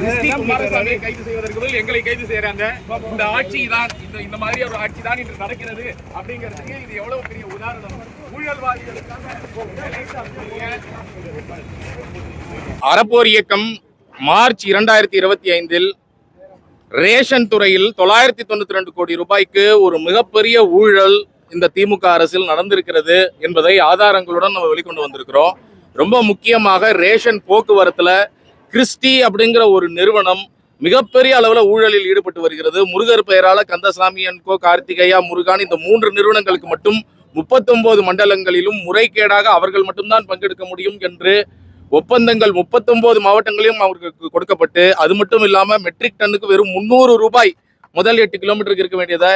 Christie குமாரசாமியை கைது செய்வதற்கு பதில் எங்களை கைது செய்யறாங்க. இந்த ஆட்சி தான் இந்த இந்த மாதிரி ஒரு ஆட்சி தான் இன்று நடக்கிறது அப்படிங்கிறதுக்கு இது எவ்வளவு பெரிய உதாரணம். அறப்போர் இயக்கம் மார்ச் இரண்டாயிரத்தி இருபத்தி ஐந்தில் ரேஷன் துறையில் தொள்ளாயிரத்தி தொண்ணூத்தி ரெண்டு கோடி ரூபாய்க்கு ஒரு மிகப்பெரிய ஊழல் இந்த திமுக அரசில் நடந்திருக்கிறது என்பதை ஆதாரங்களுடன் நம்ம வெளிக்கொண்டு வந்திருக்கிறோம். ரொம்ப முக்கியமாக ரேஷன் போக்குவரத்துல கிறிஸ்டி அப்படிங்கிற ஒரு நிறுவனம் மிகப்பெரிய அளவில் ஊழலில் ஈடுபட்டு வருகிறது. முருகர் பெயரால கந்தசாமி அன்கோ கார்த்திகையா முருகான் இந்த மூன்று நிறுவனங்களுக்கு மட்டும் முப்பத்தொன்பது மண்டலங்களிலும் முறைகேடாக அவர்கள் மட்டும்தான் பங்கெடுக்க முடியும் என்று ஒப்பந்தங்கள் முப்பத்தொன்பது மாவட்டங்களிலும் அவர்களுக்கு கொடுக்கப்பட்டு அது மட்டும் இல்லாம மெட்ரிக் டன்னுக்கு வெறும் முந்நூறு ரூபாய் முதல் எட்டு கிலோமீட்டருக்கு இருக்க வேண்டியதை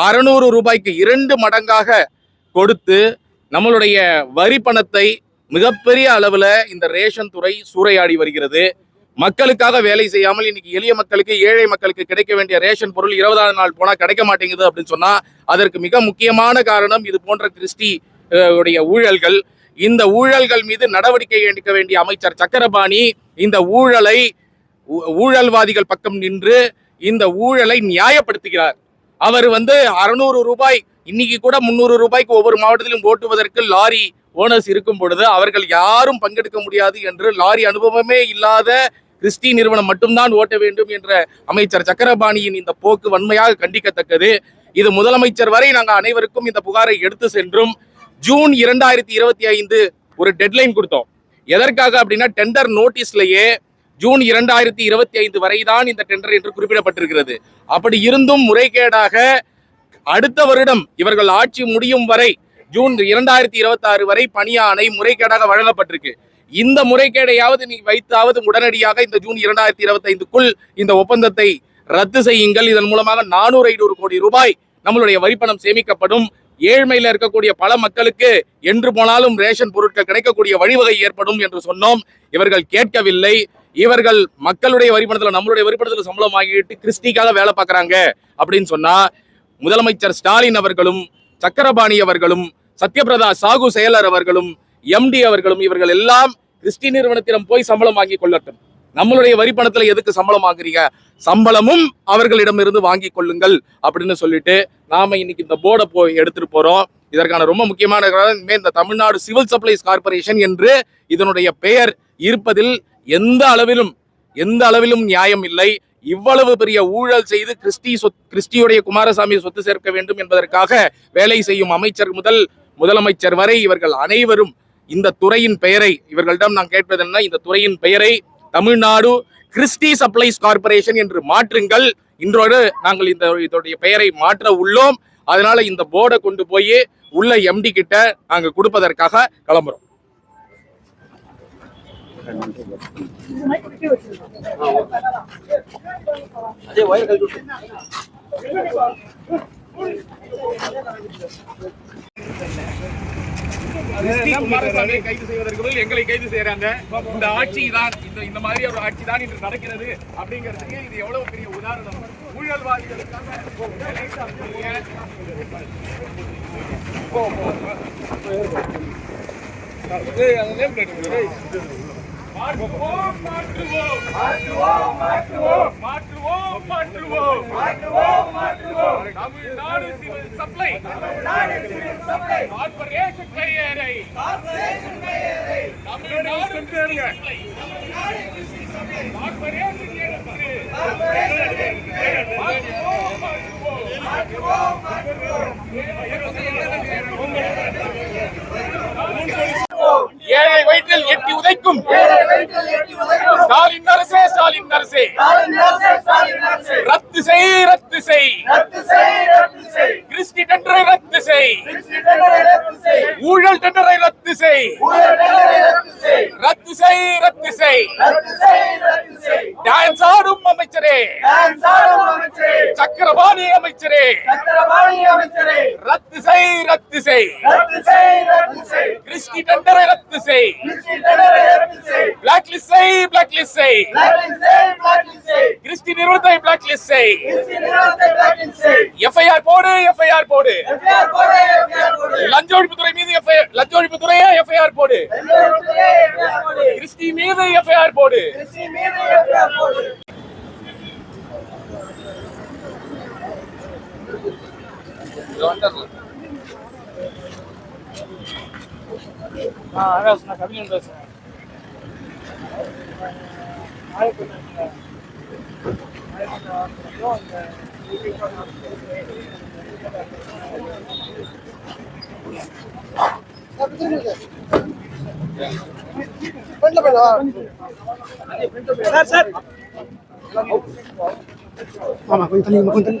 அறுநூறு ரூபாய்க்கு இரண்டு மடங்காக கொடுத்து நம்மளுடைய வரி பணத்தை மிகப்பெரிய அளவில் இந்த ரேஷன் துறை சூறையாடி வருகிறது. மக்களுக்காக வேலை செய்யாமல் இன்னைக்கு எளிய மக்களுக்கு ஏழை மக்களுக்கு கிடைக்க வேண்டிய ரேஷன் பொருள் இருபதாவது நாள் போனால் கிடைக்க மாட்டேங்குது அப்படின்னு சொன்னால் அதற்கு மிக முக்கியமான காரணம் இது போன்ற கிறிஸ்டி உடைய ஊழல்கள். இந்த ஊழல்கள் மீது நடவடிக்கை எடுக்க வேண்டிய அமைச்சர் சக்கரபாணி இந்த ஊழலை ஊ- ஊழல்வாதிகள் பக்கம் நின்று இந்த ஊழலை நியாயப்படுத்துகிறார். அவர் வந்து அறுநூறு ரூபாய் இன்னைக்கு கூட முந்நூறு ரூபாய்க்கு ஒவ்வொரு மாவட்டத்திலும் ஓட்டுவதற்கு லாரி ஓனர்ஸ் இருக்கும் பொழுது அவர்கள் யாரும் பங்கெடுக்க முடியாது என்று லாரி அனுபவமே இல்லாத கிறிஸ்டி நிறுவனம் மட்டும்தான் ஓட்ட வேண்டும் என்ற அமைச்சர் சக்கரபாணியின் இந்த போக்கு வன்மையாக கண்டிக்கத்தக்கது. இது முதலமைச்சர் வரை நாங்கள் அனைவருக்கும் இந்த புகாரை எடுத்து சென்றும். ஜூன் இரண்டாயிரத்தி இருபத்தி ஐந்து ஒரு டெட்லைன் கொடுத்தோம். எதற்காக அப்படின்னா டெண்டர் நோட்டீஸ்லயே ஜூன் இரண்டாயிரத்தி இருபத்தி ஐந்து வரை தான் இந்த டெண்டர் என்று குறிப்பிடப்பட்டிருக்கிறது. அப்படி இருந்தும் முறைகேடாக அடுத்த வருடம் இவர்கள் ஆட்சி முடியும் வரை ஜூன் இரண்டாயிரத்தி இருபத்தி ஆறு வரை பணியாணை முறைகேடாக வழங்கப்பட்டிருக்கு. இந்த முறைகேடையாவது நீ வைத்தாவது உடனடியாக இந்த ஜூன் இரண்டாயிரத்தி இருபத்தி ஐந்துக்குள் இந்த ஒப்பந்தத்தை ரத்து செய்யுங்கள். இதன் மூலமாக நானூறு ஐநூறு கோடி ரூபாய் நம்மளுடைய வரிப்பணம் சேமிக்கப்படும். ஏழ்மையில இருக்கக்கூடிய பல மக்களுக்கு என்று போனாலும் ரேஷன் பொருட்கள் கிடைக்கக்கூடிய வழிவகை ஏற்படும் என்று சொன்னோம். இவர்கள் கேட்கவில்லை. இவர்கள் மக்களுடைய வரிப்பணத்துல நம்மளுடைய வரிப்பணத்துல சம்பளம் வாங்கிட்டு கிறிஸ்டிக்காக வேலை பார்க்குறாங்க அப்படின்னு சொன்னா முதலமைச்சர் ஸ்டாலின் அவர்களும் சக்கரபாணி அவர்களும் சத்யபிரதா சாகு செயலர் அவர்களும் எம்டி அவர்களும் இவர்கள் எல்லாம் கிறிஸ்டி நிறுவனத்திடம் போய் சம்பளம் வாங்கி கொள்ளட்டும். நம்மளுடைய வரிப்பணத்தில் எதுக்கு சம்பளம் வாங்குறீங்க? சம்பளமும் அவர்களிடமிருந்து வாங்கி கொள்ளுங்கள் அப்படின்னு சொல்லிட்டு நாம இன்னைக்கு இந்த போர்டை போய் எடுத்துட்டு போறோம். இதற்கான ரொம்ப முக்கியமான இந்த தமிழ்நாடு சிவில் சப்ளைஸ் கார்ப்பரேஷன் என்று இதனுடைய பெயர் இருப்பதில் எந்த அளவிலும் எந்த அளவிலும் நியாயம் இல்லை. இவ்வளவு பெரிய ஊழல் செய்து கிறிஸ்டி சொத் கிறிஸ்டியுடைய குமாரசாமி சொத்து சேர்க்க வேண்டும் என்பதற்காக வேலை செய்யும் அமைச்சர் முதல் முதலமைச்சர் வரை இவர்கள் அனைவரும் இந்த துறையின் பெயரை இவர்களிடம் நான் கேட்பது என்ன? இந்த துறையின் பெயரை தமிழ்நாடு கிறிஸ்டி சப்ளைஸ் கார்ப்பரேஷன் என்று மாற்றுங்கள். இன்றோடு நாங்கள் இந்த இதோடைய பெயரை மாற்ற உள்ளோம். அதனால இந்த போர்டை கொண்டு போய் உள்ள எம்டி கிட்ட நாங்கள் கொடுப்பதற்காக கிளம்புறோம். கிறிஸ்டி குமாரசாமியை கைது செய்வதற்கு பதில் எங்களை கைது செய்யறாங்க இந்த ஆட்சி தான் இந்த இந்த மாதிரி ஒரு ஆட்சி தான் இன்று நடக்கிறது அப்படிங்கிறதுக்கு இது எவ்வளவு பெரிய உதாரணம். ஊழல்வாதிகளுக்காக மாற்றுவோம் மாற்றுவோம். மாற்றுவோம் மாற்றுவோம் மாற்றுவோம் மாற்றுவோம் மாற்றுவோம் Tamil Nadu civil supply. Tamil Nadu civil supply. Corporation பெயரை கார்ப்பரேஷன் பெயரை தமிழ்நாடு சிவில் சப்ளை. கார்ப்பரேஷன் மாற்றுவோம் மாற்றுவோம் மாற்றுவோம். ஏழை வயிற்றில் எட்டி உதைக்கும். ஸ்டாலின் அரசே ஸ்டாலின் அரசே ரத்து செய் ரத்து செய். கிறிஸ்டி டெண்டரை ரத்து செய். ஊழல் டெண்டரை ரத்து செய். ரத்து செய். ரத்து செய் டான்ஸ் ஆடும் அமைச்சரே. சக்கரபாணி அமைச்சரே. ரத்து செய் ரத்து செய். செய் கிறிஸ்டி டெண்டரை ரத்து செய். பிளாக் லிஸ்ட் செய். பிளாக் லிஸ்ட் செய். கிறிஸ்டி நிறுவனத்தை பிளாக் லிஸ்ட் செய். எஃப்ஐஆர் போடு எஃப்ஐஆர் போடு. லஞ்ச ஒழிப்புத்துறை மீது எஃப்ஐஆர் லஞ்ச ஒழிப்புத்துறையா எஃப்ஐஆர் போடு. கிறிஸ்டி மீது எஃப்ஐஆர் போடு. கிறிஸ்டி மீது FIR раз на камин дать. Thank you. Sir sir ஆமா கொஞ்சம் தள்ளி கொஞ்சம் தள்ளி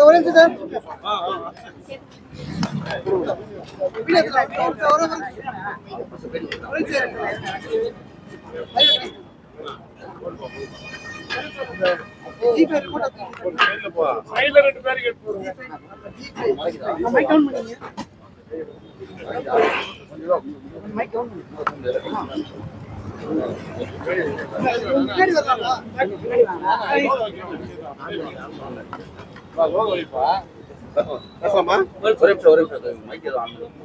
ஒரு நிமிஷம் சார் சைடுல ரெண்டு மைக் பேசலாமா ஒரு நிமிஷம் ஒரு நிமிஷம் மைக் எதுவும்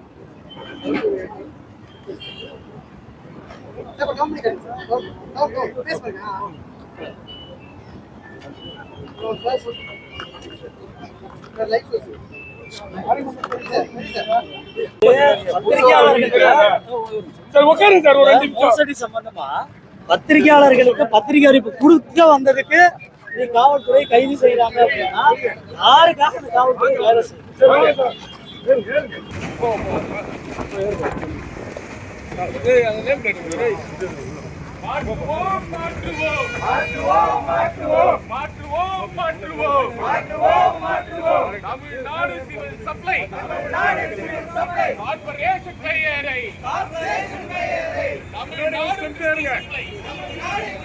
பத்திரிகையாளர்களுக்கு பத்திரிகை அறிவிப்பு கொடுக்க வந்ததுக்கு நீ காவல்துறை கைது செய்யறாங்க அப்படின்னா யாருக்காக இந்த காவல்துறை வேலை செய்யும்? மாற்றுவோம் மாற்றுவோம். மாற்றுவோம் மாற்றுவோம் மாற்றுவோம் மாற்றுவோம் மாற்றுவோம் மாற்றுவோம் Tamil Nadu civil supply Tamil Nadu civil supply corporation கையேறை corporation கையேறை தமிழ்நாடு சிவில் சப்ளை கார்ப்பரேஷன்